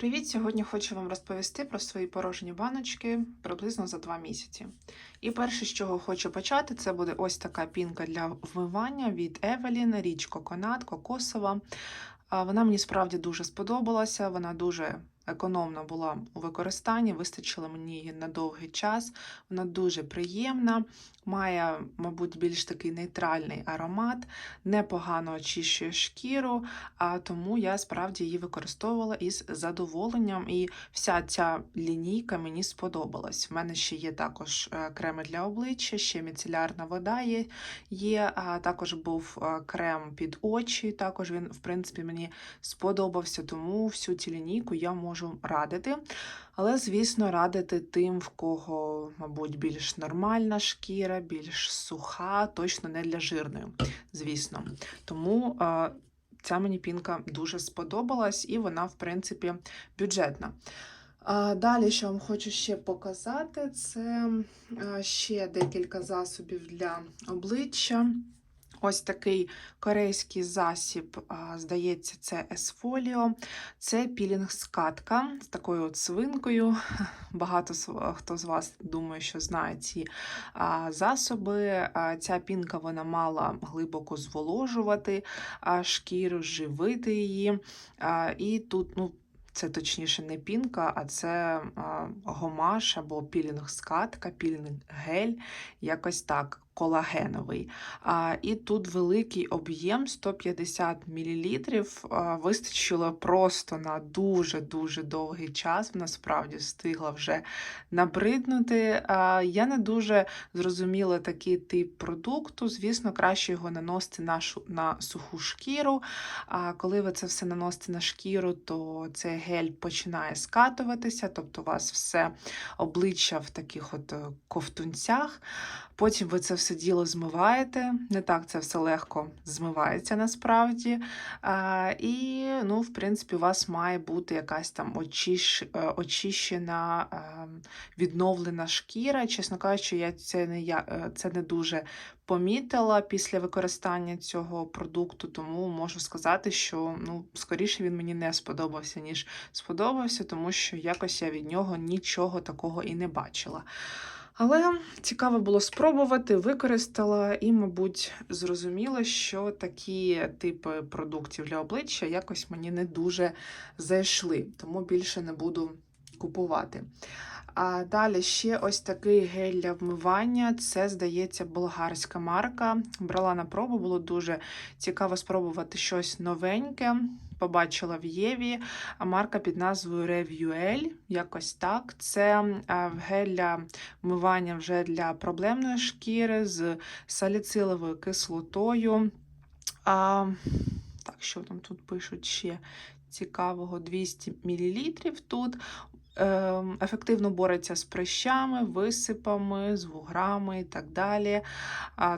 Привіт! Сьогодні хочу вам розповісти про свої порожні баночки приблизно за 2 місяці. І перше, з чого хочу почати, це буде ось така пінка для вмивання від Evelyn, річ Коконат, кокосова. Вона мені справді дуже сподобалася, вона дуже економна була у використанні, вистачило мені її на довгий час. Вона дуже приємна, має, мабуть, більш такий нейтральний аромат, непогано очищує шкіру, а тому я справді її використовувала із задоволенням. І вся ця лінійка мені сподобалась. У мене ще є також е, креми для обличчя, ще міцелярна вода є. є а також був е, крем під очі. Також він, в принципі, мені сподобався, тому всю цю лінійку я можу радити. Але, звісно, радити тим, в кого, мабуть, більш нормальна шкіра, більш суха, точно не для жирної, звісно. Тому ця мені пінка дуже сподобалась, і вона, в принципі, бюджетна. Далі, що вам хочу ще показати, це ще декілька засобів для обличчя. Ось такий корейський засіб, здається, це Есфоліо. Це пілінг-скатка з такою от свинкою. Багато хто з вас думає, що знає ці засоби. Ця пінка вона мала глибоко зволожувати шкіру, живити її. І тут, ну, це точніше не пінка, а це гомаш або пілінг-скатка, пілінг-гель, якось так, колагеновий. І тут великий об'єм 150 мл. Вистачило просто на дуже-дуже довгий час. Вона справді встигла вже набриднути. Я не дуже зрозуміла такий тип продукту. Звісно, краще його наносити на, на суху шкіру. А коли ви це все наносите на шкіру, то цей гель починає скатуватися, тобто у вас все обличчя в таких от е, ковтунцях. Потім ви це все діло змиваєте. Не так це все легко змивається насправді. І, ну, в принципі, у вас має бути якась там очищ, е, очищена, е, відновлена шкіра. Чесно кажучи, я це не, я, е, це не дуже помітила після використання цього продукту, тому можу сказати, що ну, скоріше він мені не сподобався, ніж сподобався, тому що якось я від нього нічого такого і не бачила. Але цікаво було спробувати, використала і, мабуть, зрозуміла, що такі типи продуктів для обличчя якось мені не дуже зайшли, тому більше не буду купувати. А далі ще ось такий гель для вмивання. Це, здається, болгарська марка. Брала на пробу, було дуже цікаво спробувати щось новеньке. Побачила в Єві марка під назвою Revuel, якось так. Це гель для вмивання вже для проблемної шкіри з саліциловою кислотою. А, так, що там тут пишуть ще цікавого 200 мл тут. Ем, Ефективно бореться з прищами, висипами, з вуграми і так далі.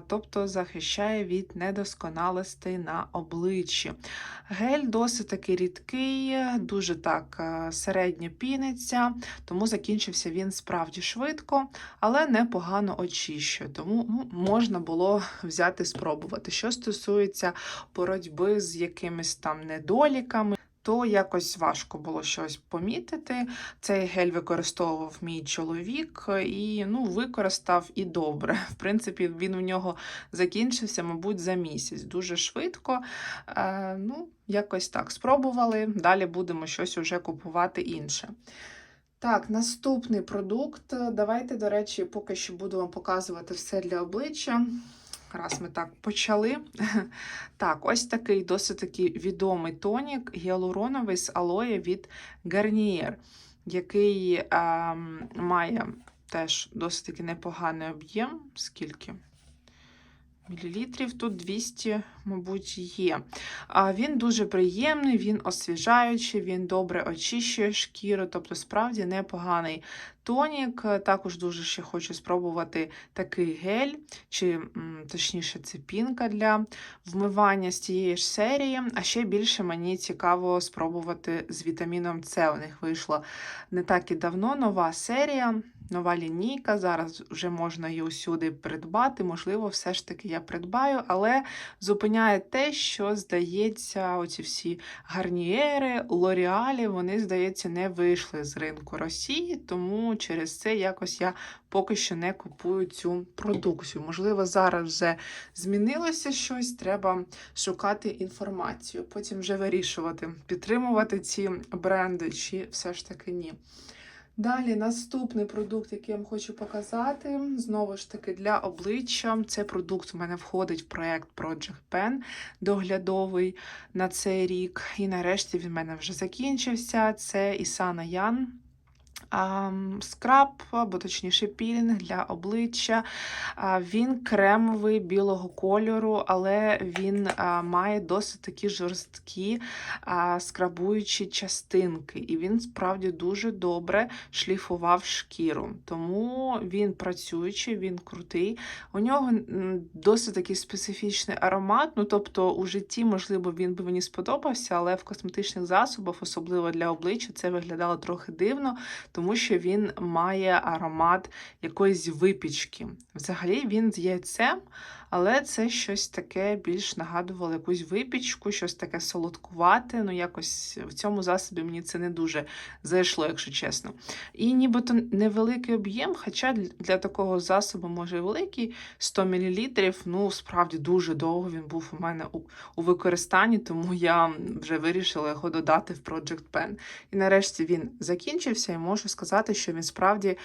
Тобто захищає від недосконалостей на обличчі. Гель досить таки рідкий, дуже так е, середньо піниться, тому закінчився він справді швидко, але непогано очищує. Тому ну, можна було взяти спробувати. Що стосується боротьби з якимись там недоліками. То якось важко було щось помітити. Цей гель використовував мій чоловік і ну, використав і добре. В принципі, він у нього закінчився, мабуть, за місяць. Дуже швидко. Е, ну, якось так спробували. Далі будемо щось уже купувати інше. Так, наступний продукт. Давайте, до речі, поки що буду вам показувати все для обличчя. Раз ми так почали. Так, ось такий досить таки відомий тонік гіалуроновий з алоє від Garnier, який ем, має теж досить таки непоганий об'єм. Скільки? Мілілітрів тут 200, мабуть, є. А Він дуже приємний, він освіжаючий, він добре очищує шкіру, тобто, справді непоганий тонік. Також дуже ще хочу спробувати такий гель, чи точніше, це пінка для вмивання з цієї ж серії. А ще більше мені цікаво спробувати з вітаміном С. У них вийшла не так і давно нова серія. нова лінійка. Зараз вже можна її усюди придбати. Можливо, все ж таки я придбаю, але зупиняє те, що, здається, оці всі гарнієри, лоріалі, вони, здається, не вийшли з ринку Росії, тому через це якось я поки що не купую цю продукцію. Можливо, зараз вже змінилося щось, треба шукати інформацію, потім вже вирішувати, підтримувати ці бренди чи все ж таки ні. Далі наступний продукт, який я вам хочу показати, знову ж таки для обличчя. Цей продукт у мене входить в проект Project Pen доглядовий на цей рік. І нарешті він в мене вже закінчився. Це Ісана Ян. Скраб, або точніше пілінг для обличчя. Він кремовий білого кольору, але він має досить такі жорсткі скрабуючі частинки. І він справді дуже добре шліфував шкіру. Тому він працюючий, він крутий. У нього досить такий специфічний аромат. Ну, тобто, у житті, можливо, він би мені сподобався, але в косметичних засобах, особливо для обличчя, це виглядало трохи дивно тому що він має аромат якоїсь випічки. Взагалі він з яйцем, але це щось таке більш нагадувало якусь випічку, щось таке солодкувате. Ну, якось в цьому засобі мені це не дуже зайшло, якщо чесно. І нібито невеликий об'єм, хоча для такого засобу, може, великий 100 мл, ну, справді дуже довго він був у мене у, у використанні, тому я вже вирішила його додати в Project Pen. І нарешті він закінчився, і можу сказати, що він справді.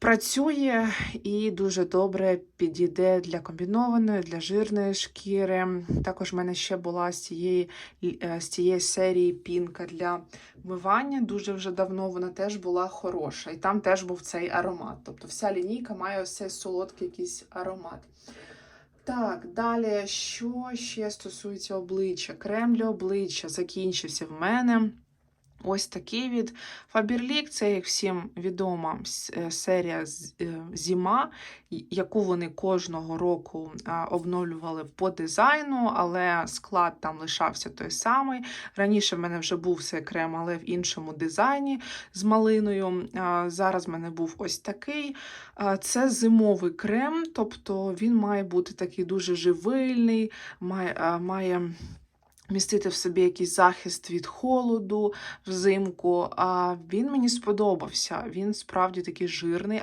Працює і дуже добре підійде для комбінованої, для жирної шкіри. Також в мене ще була з цієї е, з цієї серії пінка для вмивання. Дуже вже давно вона теж була хороша. І там теж був цей аромат. Тобто вся лінійка має ось цей солодкий якийсь аромат. Так, далі, що ще стосується обличчя? Крем для обличчя закінчився в мене. Ось такий від Faberlic, це, як всім відома е, серія е, Зима, яку вони кожного року обновлювали по дизайну, але склад там лишався той самий. Раніше в мене вже був цей крем, але в іншому дизайні з малиною. Зараз в мене був ось такий. Це зимовий крем, тобто він має бути такий дуже живильний, має. має містити в собі якийсь захист від холоду взимку. А він мені сподобався. Він справді такий жирний.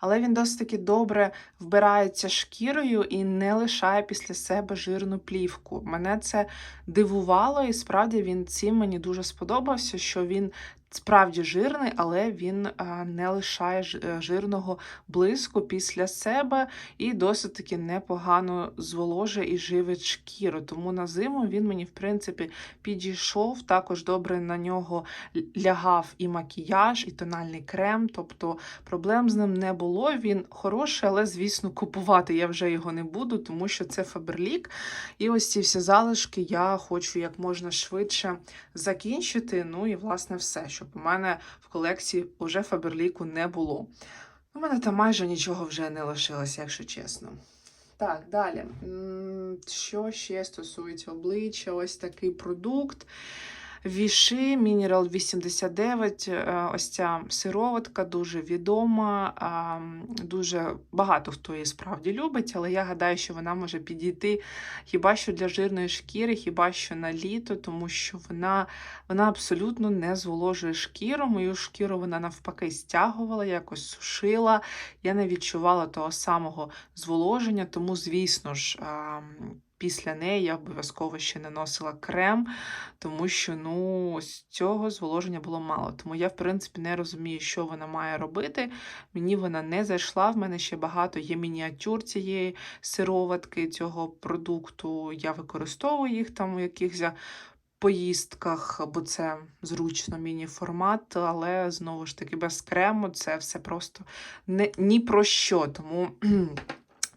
Але він досить таки добре вбирається шкірою і не лишає після себе жирну плівку. Мене це дивувало, і справді він цим мені дуже сподобався, що він справді жирний, але він не лишає е, жирного блиску після себе і досить таки непогано зволожує і живить шкіру. Тому на зиму він мені, в принципі, підійшов. Також добре на нього лягав і макіяж, і тональний крем. Тобто проблем з ним не було. Він хороший, але, звісно, купувати я вже його не буду, тому що це Фаберлік. І ось ці всі залишки я хочу як можна швидше закінчити. Ну і, власне, все щоб у мене в колекції вже Фаберліку не було. У мене там майже нічого вже не лишилося, якщо чесно. Так, далі. Що ще стосується обличчя, ось такий продукт. Віши Мінерал 89, е, ось ця сироватка дуже відома, дуже багато хто її справді любить, але я гадаю, що вона може підійти хіба що для жирної шкіри, хіба що на літо, тому що вона вона абсолютно не зволожує шкіру. Мою шкіру вона навпаки стягувала, якось сушила. Я не відчувала того самого зволоження, тому, звісно ж, Після неї я обов'язково ще наносила крем, тому що ну, з цього зволоження було мало. Тому я, в принципі, не розумію, що вона має робити. Мені вона не зайшла, в мене ще багато є мініатюр цієї сироватки, цього продукту. Я використовую їх там у якихось поїздках, бо це зручно міні-формат, але знову ж таки без крему це все просто не, ні про що. Тому.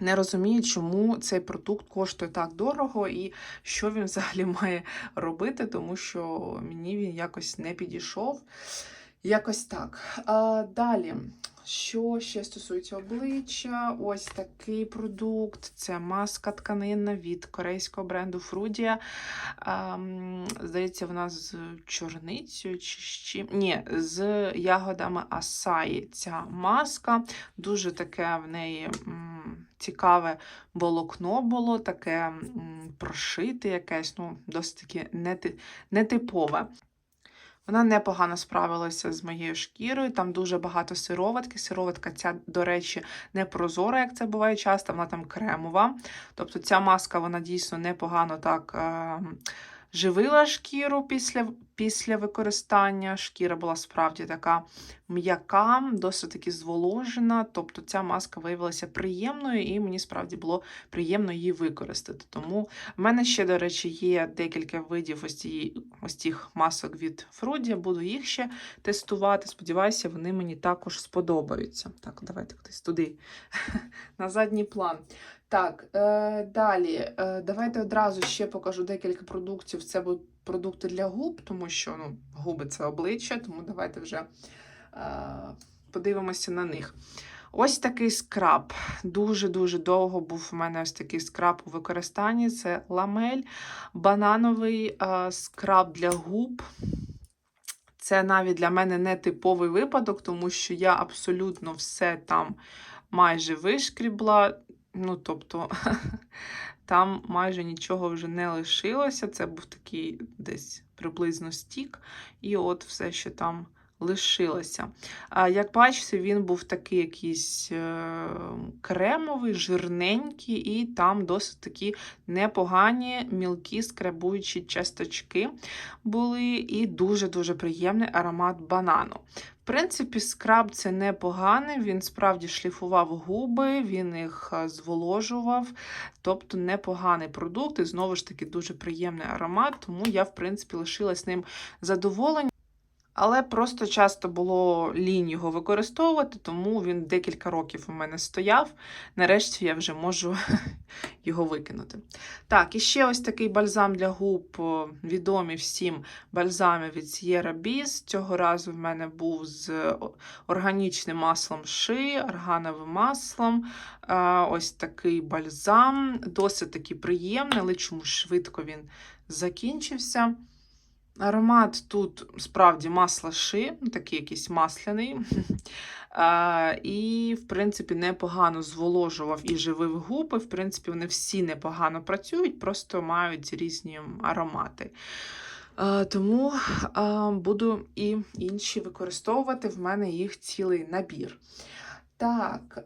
Не розумію, чому цей продукт коштує так дорого і що він взагалі має робити, тому що мені він якось не підійшов. Якось так. А, далі, що ще стосується обличчя, ось такий продукт. Це маска тканинна від корейського бренду Frudia. А, здається, вона з чорницею чи з чим. Ні, з ягодами асаї. Ця маска. Дуже таке в неї цікаве волокно було, таке прошите якесь, ну, досить таки нети- нетипове. Вона непогано справилася з моєю шкірою. Там дуже багато сироватки. Сироватка ця, до речі, не прозора, як це буває часто, вона там кремова. Тобто ця маска вона дійсно непогано так е, живила шкіру після, після використання. Шкіра була справді така м'яка, досить таки зволожена. Тобто ця маска виявилася приємною, і мені справді було приємно її використати. Тому в мене ще, до речі, є декілька видів ось, цієї, ось цих масок від Фруді. Буду їх ще тестувати. Сподіваюся, вони мені також сподобаються. Так, давайте кудись туди, на задній план. Так, е, далі. Е, давайте одразу ще покажу декілька продуктів. Це будуть продукти для губ, тому що ну, губи це обличчя, тому давайте вже е, подивимося на них. Ось такий скраб. Дуже-дуже довго був у мене ось такий скраб у використанні. Це ламель, банановий е, скраб для губ. Це навіть для мене не типовий випадок, тому що я абсолютно все там майже вишкрібла. Ну, тобто, там майже нічого вже не лишилося. Це був такий десь приблизно стік, і от все, що там лишилося. А, Як бачите, він був такий якийсь е, кремовий, жирненький, і там досить такі непогані мілкі скрабуючі часточки були, і дуже-дуже приємний аромат банану. Принципі, скраб це непоганий, він справді шліфував губи, він їх е, зволожував, тобто непоганий продукт, і знову ж таки дуже приємний аромат, тому я, в принципі, лишилась ним задоволення. Але просто часто було лінь його використовувати, тому він декілька років у мене стояв. Нарешті я вже можу його викинути. Так, і ще ось такий бальзам для губ, о, відомі всім бальзами від Sierra Biz. Цього разу в мене був з органічним маслом ши, органовим маслом. Ось такий бальзам, досить таки приємний, але чомусь швидко він закінчився. Аромат тут справді масла ши, ну, такий якийсь масляний. І, в принципі, непогано зволожував і живив губи. В принципі, вони всі непогано працюють, просто мають різні аромати. Тому буду і інші використовувати. В мене їх цілий набір. Так,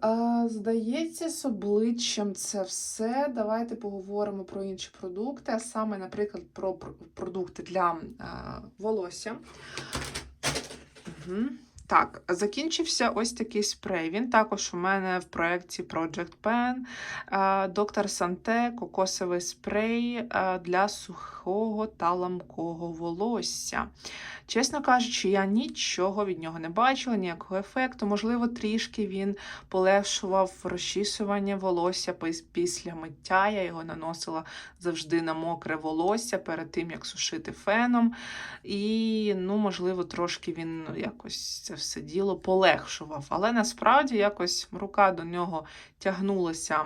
здається, з обличчям це все. Давайте поговоримо про інші продукти, а саме, наприклад, про пр- продукти для волосся. Угу. Так, закінчився ось такий спрей. Він також у мене в проєкті Project Pen. Доктор Санте кокосовий спрей для сухого та ламкого волосся. Чесно кажучи, я нічого від нього не бачила, ніякого ефекту. Можливо, трішки він полегшував розчісування волосся після миття. Я його наносила завжди на мокре волосся перед тим, як сушити феном. І, ну, можливо, трошки він якось це все діло полегшував. Але насправді якось рука до нього тягнулася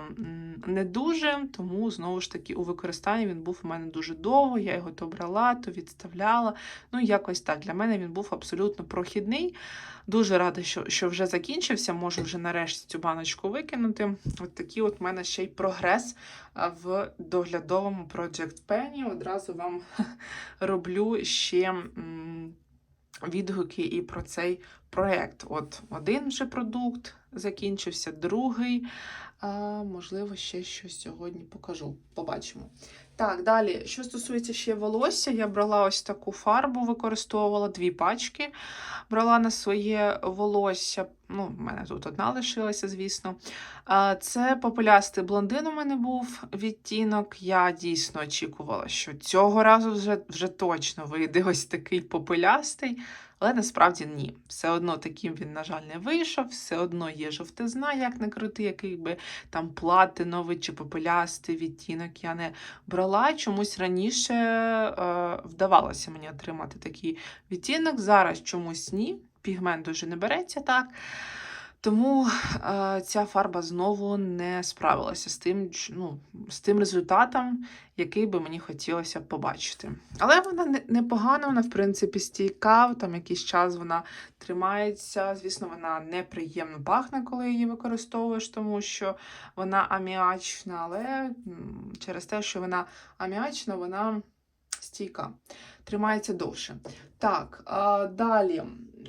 не дуже, тому знову ж таки у використанні він був у мене дуже довго. Я його то брала, то відставляла. Ну, якось так. Для мене він був абсолютно прохідний. Дуже рада, що, що вже закінчився. Можу вже нарешті цю баночку викинути. От такий от в мене ще й прогрес в доглядовому Project Penny. Одразу вам роблю ще відгуки і про цей проєкт. От один вже продукт закінчився, другий. А, можливо, ще щось сьогодні покажу. Побачимо. Так, далі, що стосується ще волосся, я брала ось таку фарбу, використовувала дві пачки. Брала на своє волосся. Ну, в мене тут одна лишилася, звісно. Це попелястий блондин у мене був відтінок. Я дійсно очікувала, що цього разу вже, вже точно вийде ось такий попелястий. Але насправді ні. Все одно таким він, на жаль, не вийшов, все одно є жовтизна, як не крути, який би там платиновий чи попелястий відтінок я не брала. Чомусь раніше е, вдавалося мені отримати такий відтінок. Зараз чомусь ні. пігмент дуже не береться так. Тому е, ця фарба знову не справилася з тим, ну, з тим результатом, який би мені хотілося побачити. Але вона непогана, вона, в принципі, стійка, там якийсь час вона тримається. Звісно, вона неприємно пахне, коли її використовуєш, тому що вона аміачна, але через те, що вона аміачна, вона стійка, тримається довше. Так, а далі.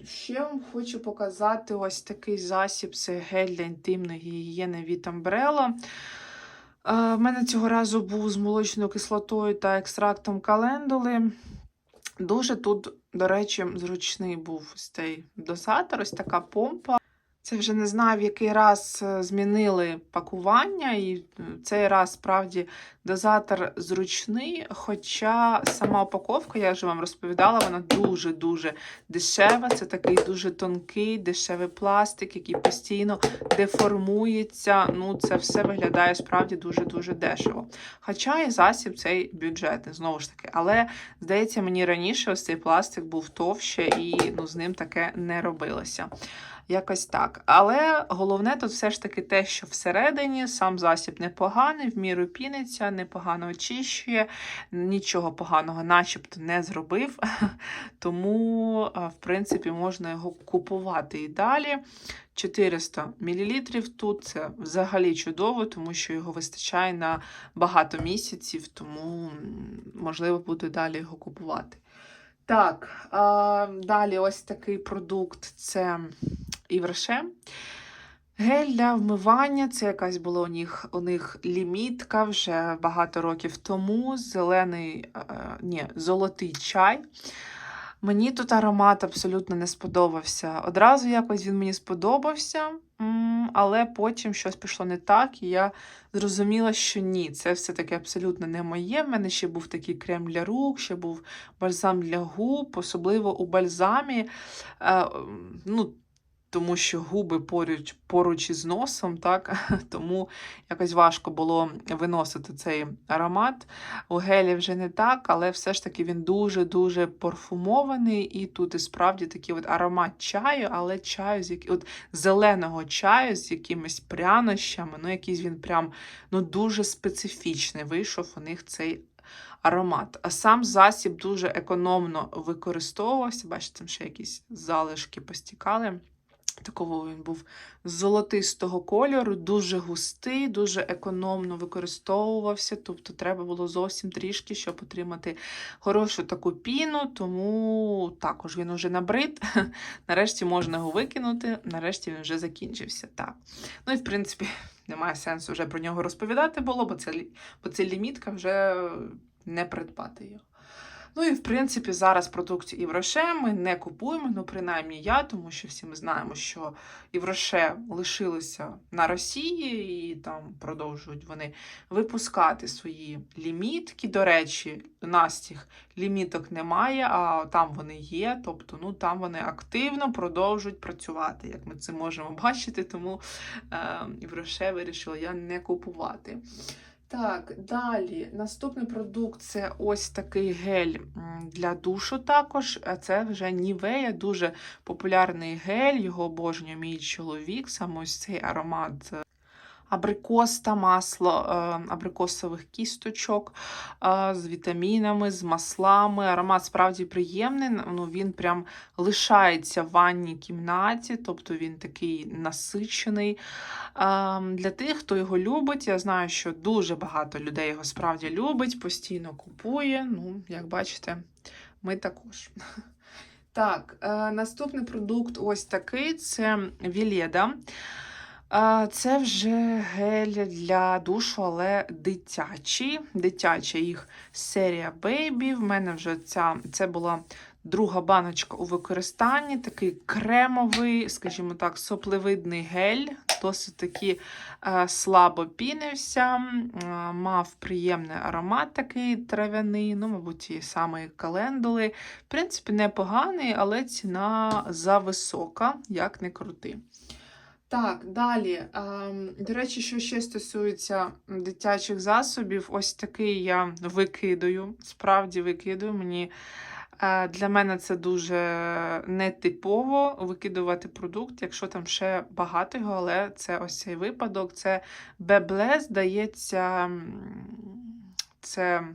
Ще вам хочу показати ось такий засіб. Це гель для інтимної гігієни від Umbrella. В мене цього разу був з молочною кислотою та екстрактом календули. Дуже тут, до речі, зручний був цей дозатор, ось така помпа. Це вже не знаю, в який раз е, змінили пакування, і е, цей раз справді дозатор зручний. Хоча сама упаковка, я вже вам розповідала, вона дуже-дуже дешева. Це такий дуже тонкий, дешевий пластик, який постійно деформується. Ну, це все виглядає справді дуже-дуже дешево. Хоча і засіб цей бюджетний, знову ж таки. Але здається, мені раніше ось цей пластик був товще і ну, з ним таке не робилося. Якось так. Але головне тут все ж таки те, що всередині сам засіб непоганий, в міру піниться, непогано очищує, нічого поганого, начебто, не зробив. Тому, в принципі, можна його купувати і далі. 400 мл тут це взагалі чудово, тому що його вистачає на багато місяців, тому можливо буде далі його купувати. Так, далі ось такий продукт це Івреше. Гель для вмивання це якась була у них, у них лімітка вже багато років тому. Зелений, е, ні, золотий чай. Мені тут аромат абсолютно не сподобався. Одразу якось він мені сподобався, але потім щось пішло не так, і я зрозуміла, що ні, це все-таки абсолютно не моє. В мене ще був такий крем для рук, ще був бальзам для губ, особливо у бальзамі. Е, ну, тому що губи поруч, поруч із носом, так? тому якось важко було виносити цей аромат. У гелі вже не так, але все ж таки він дуже-дуже парфумований, і тут і справді такий от аромат чаю, але чаю з які... от зеленого чаю з якимись прянощами, ну якийсь він прям ну, дуже специфічний вийшов у них цей аромат. А сам засіб дуже економно використовувався. Бачите, там ще якісь залишки постікали. Такого він був золотистого кольору, дуже густий, дуже економно використовувався. Тобто треба було зовсім трішки, щоб отримати хорошу таку піну, тому також він уже набрид. Нарешті можна його викинути, нарешті він вже закінчився. Так. Ну і в принципі, немає сенсу вже про нього розповідати було, бо це, бо це лімітка вже не придбати його. Ну і в принципі зараз продукцію Івроше ми не купуємо, ну принаймні я, тому що всі ми знаємо, що Івроше лишилися на Росії і там продовжують вони випускати свої лімітки. До речі, у нас цих ліміток немає, а там вони є. Тобто, ну там вони активно продовжують працювати, як ми це можемо бачити. Тому е, Івроше вирішила я не купувати. Так, далі. Наступний продукт це ось такий гель для душу також. Це вже Нівея, дуже популярний гель, його обожнює мій чоловік. Саме ось цей аромат е, абрикос та масло е, абрикосових кісточок е, з вітамінами, з маслами. Аромат справді приємний. Ну, він прям лишається в ванній кімнаті, тобто він такий насичений. Ем, Для тих, хто його любить, я знаю, що дуже багато людей його справді любить, постійно купує. Ну, як бачите, ми також. Так, е, наступний продукт ось такий: це Віледа. Це вже гель для душу, але дитячий. Дитяча їх серія Baby. В мене вже ця, це була друга баночка у використанні. Такий кремовий, скажімо так, соплевидний гель. Досить таки е, слабо пінився, е, мав приємний аромат такий трав'яний, ну, мабуть, ті самої календули. В принципі, непоганий, але ціна зависока, як не крути. Так, далі. Ем, До речі, що ще стосується дитячих засобів, ось такий я викидаю. Справді викидаю. Мені Е, Для мене це дуже нетипово викидувати продукт, якщо там ще багато його, але це ось цей випадок. Це Бебле, здається, це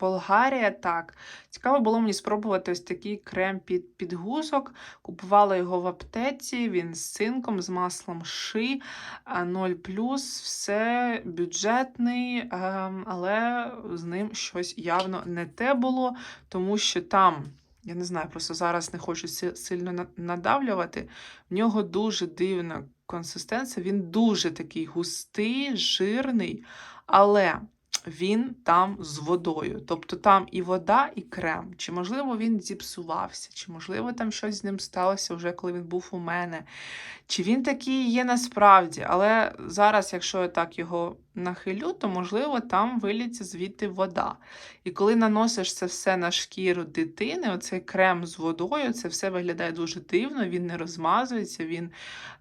Болгарія, так. Цікаво було мені спробувати ось такий крем під підгузок. Купувала його в аптеці, він з цинком, з маслом ши, 0 все бюджетний, ем, але з ним щось явно не те було, тому що там. Я не знаю, просто зараз не хочу сильно надавлювати. В нього дуже дивна консистенція, він дуже такий густий, жирний, але він там з водою. Тобто там і вода, і крем. Чи можливо він зіпсувався, чи можливо там щось з ним сталося вже коли він був у мене. Чи він такий є насправді, але зараз, якщо я так його нахилю, то можливо там виліться звідти вода. І коли наносиш це все на шкіру дитини, оцей крем з водою, це все виглядає дуже дивно, він не розмазується, він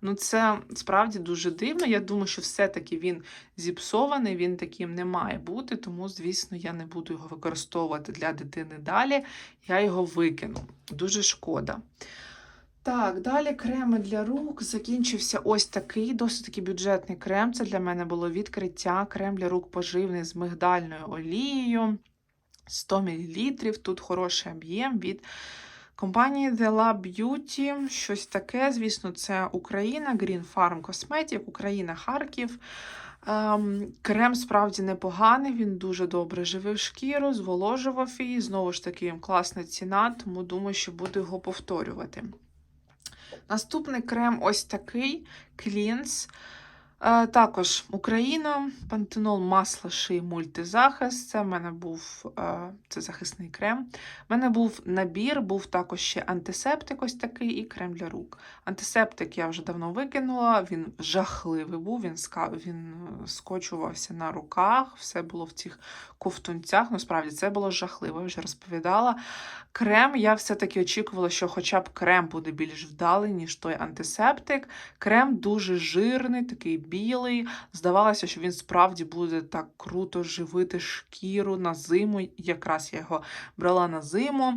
ну це справді дуже дивно. Я думаю, що все-таки він зіпсований, він таким не має бути, тому, звісно, я не буду його використовувати для дитини далі. Я його викину. Дуже шкода. Так, далі креми для рук. Закінчився ось такий, досить такий бюджетний крем. Це для мене було відкриття. Крем для рук поживний з мигдальною олією. 100 мл. Тут хороший об'єм від компанії The Lab Beauty. Щось таке. Звісно, це Україна, Green Farm Cosmetic, Україна, Харків. Ем, крем справді непоганий, він дуже добре живив шкіру, зволожував її. Знову ж таки, класна ціна, тому думаю, що буду його повторювати. Наступний крем ось такий Cleanse. Е, Також Україна, пантенол масло ши мультизахист. Це в мене був е, це захисний крем. У мене був набір, був також ще антисептик, ось такий, і крем для рук. Антисептик я вже давно викинула, він жахливий був, він, він е, скочувався на руках, все було в цих ковтунцях. Насправді це було жахливо, я вже розповідала. Крем я все-таки очікувала, що хоча б крем буде більш вдалий, ніж той антисептик. Крем дуже жирний, такий білий. Здавалося, що він справді буде так круто живити шкіру на зиму. Якраз я його брала на зиму.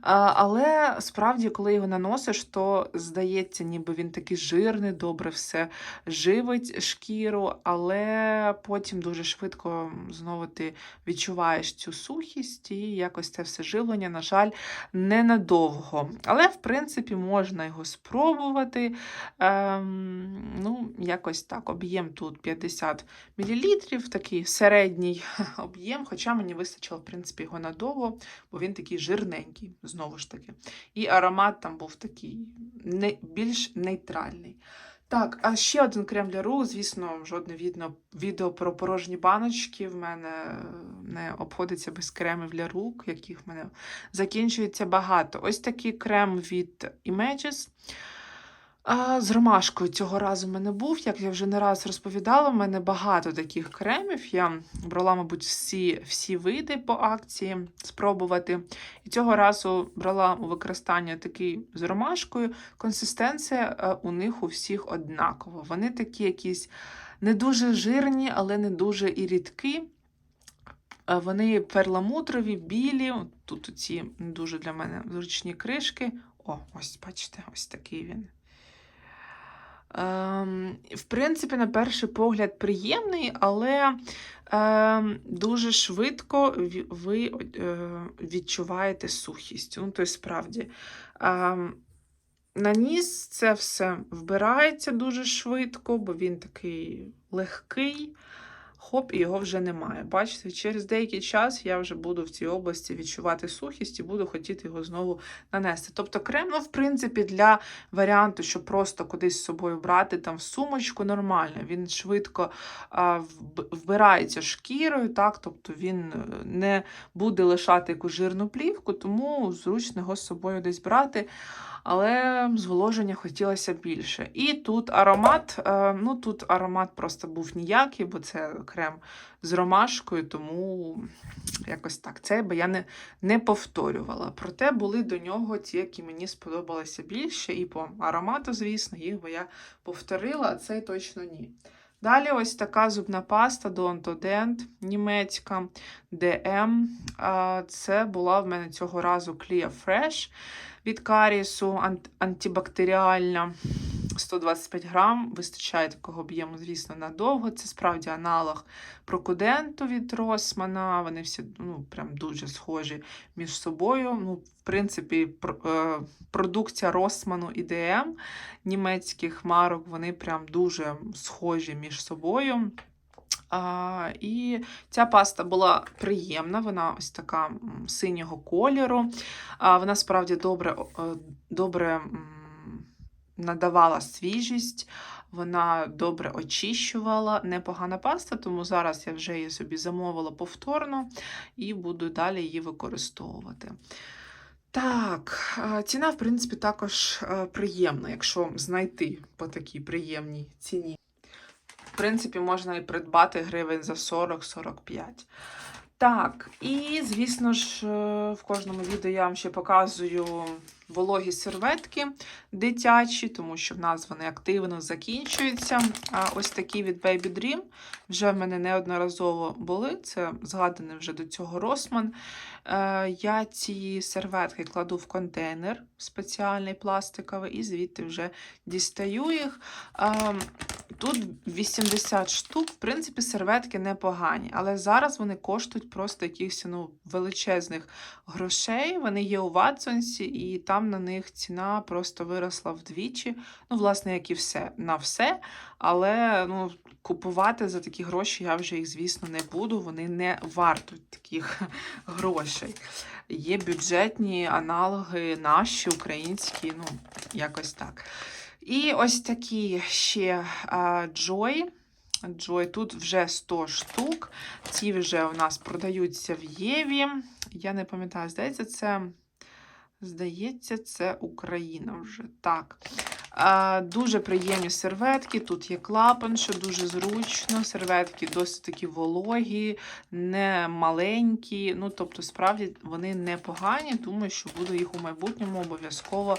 Але справді, коли його наносиш, то здається, ніби він такий жирний, добре все живить шкіру, але потім дуже швидко знову ти відчуваєш цю сухість і якось це все живлення, на жаль, ненадовго. Але, в принципі, можна його спробувати. Ем, ну, якось так. Об'єм тут 50 мл, такий середній об'єм, хоча мені вистачило, в принципі, його надовго, бо він такий жирненький, знову ж таки. І аромат там був такий не, більш нейтральний. Так, а ще один крем для рук. Звісно, жодне відно, відео про порожні баночки в мене не обходиться без кремів для рук, яких в мене закінчується багато. Ось такий крем від Images. З ромашкою цього разу в мене був, як я вже не раз розповідала, в мене багато таких кремів. Я брала, мабуть, всі, всі види по акції спробувати. І цього разу брала у використання такий з ромашкою. Консистенція е, у них у всіх однакова. Вони такі якісь не дуже жирні, але не дуже і рідкі. Е, Вони перламутрові, білі. Тут ці дуже для мене зручні кришки. О, ось, бачите, ось такий він. Ем, в принципі, на перший погляд, приємний, але ем, дуже швидко ви е, відчуваєте сухість. Ну, тобто, справді. Ем, на ніс це все вбирається дуже швидко, бо він такий легкий. Хоп, і його вже немає. Бачите, через деякий час я вже буду в цій області відчувати сухість і буду хотіти його знову нанести. Тобто крем, ну, в принципі, для варіанту, щоб просто кудись з собою брати там в сумочку, нормально. Він швидко а, вбирається шкірою, так, тобто він е, не буде лишати якусь жирну плівку, тому зручно його з собою десь брати. Але зволоження хотілося більше. І тут аромат, е, ну тут аромат просто був ніякий, бо це крем з ромашкою, тому якось так. Це би я не, не повторювала. Проте були до нього ті, які мені сподобалися більше. І по аромату, звісно, їх би я повторила, а цей точно ні. Далі ось така зубна паста Dent німецька DM. Це була в мене цього разу Clear Fresh від карісу, ант- антибактеріальна. 125 грам, вистачає такого об'єму, звісно, надовго. Це справді аналог прокуденту від Росмана. Вони всі ну, прям дуже схожі між собою. Ну, в принципі, пр- е, продукція Росману і ДМ німецьких марок, вони прям дуже схожі між собою. А, і ця паста була приємна, вона ось така синього кольору. А, вона справді добре, добре надавала свіжість, вона добре очищувала. Непогана паста, тому зараз я вже її собі замовила повторно і буду далі її використовувати. Так, ціна, в принципі, також приємна, якщо знайти по такій приємній ціні. В принципі, можна і придбати гривень за 40-45. Так, і звісно ж, е, в кожному відео я вам ще показую вологі серветки дитячі, тому що в нас вони активно закінчуються. А ось такі від Baby Dream вже в мене неодноразово були. Це згаданий вже до цього Росман. Е, Я ці серветки кладу в контейнер спеціальний пластиковий, і звідти вже дістаю їх. Е, Тут 80 штук, в принципі, серветки непогані, але зараз вони коштують просто якихось ну, величезних грошей. Вони є у Ватсонсі, і там на них ціна просто виросла вдвічі. Ну, власне, як і все на все. Але ну, купувати за такі гроші я вже їх, звісно, не буду. Вони не вартують таких грошей. Є бюджетні аналоги наші, українські, ну, якось так. І ось такі ще Joy. Joy, тут вже 100 штук. Ці вже у нас продаються в Єві. Я не пам'ятаю, здається, це. Здається, це Україна вже. Так. А, дуже приємні серветки. Тут є клапан, що дуже зручно. Серветки досить такі вологі, не маленькі. Ну, тобто, справді вони непогані. Думаю, що буду їх у майбутньому обов'язково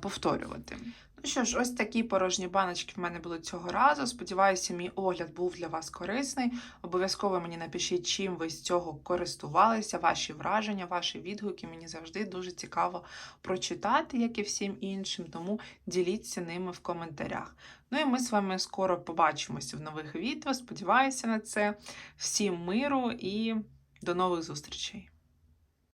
повторювати. Ну що ж, ось такі порожні баночки в мене були цього разу. Сподіваюся, мій огляд був для вас корисний. Обов'язково мені напишіть, чим ви з цього користувалися, ваші враження, ваші відгуки. Мені завжди дуже цікаво прочитати, як і всім іншим, тому діліться ними в коментарях. Ну і ми з вами скоро побачимося в нових відео. Сподіваюся на це. Всім миру і до нових зустрічей!